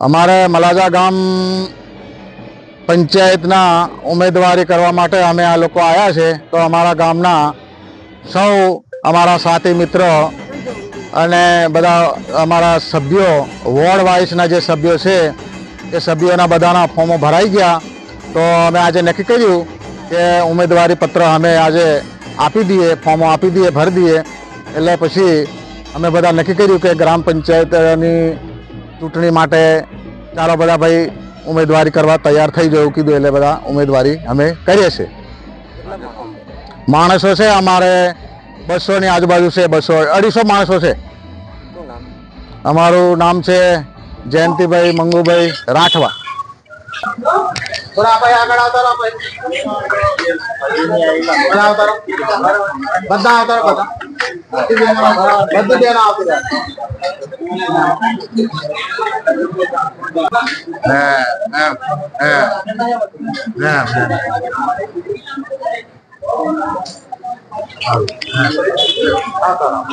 અમારે મલાજા ગામ પંચાયતના ઉમેદવારી કરવા માટે અમે આ લોકો આવ્યા છે. તો અમારા ગામના સૌ અમારા સાથી મિત્રો અને બધા અમારા સભ્યો, વોર્ડ વાઇઝના જે સભ્યો છે, એ સભ્યોના બધાના ફોર્મો ભરાઈ ગયા. તો અમે આજે નક્કી કર્યું કે ઉમેદવારી પત્ર અમે આજે આપી દઈએ ફોર્મો આપી દઈએ, ભરી દઈએ. એટલે પછી અમે બધા નક્કી કર્યું કે ગ્રામ પંચાયતની ચૂંટણી માટે ચાલો બધા ભાઈ ઉમેદવારી કરવા તૈયાર થઈ જવું કીધું એટલે બધા ઉમેદવારી અમે કરીએ છીએ. માણસો છે અમારે, બસોની આજુબાજુ છે બસો, અઢીસો માણસો છે. અમારું નામ છે જયંતિભાઈ મંગુભાઈ રાઠવા. થોડા ભાઈ આગળ આવતા રહો ભાઈ બધા આવતા રહો બધા આવતા રહો બધા બધું બેન આવતી રહે આવતા રહો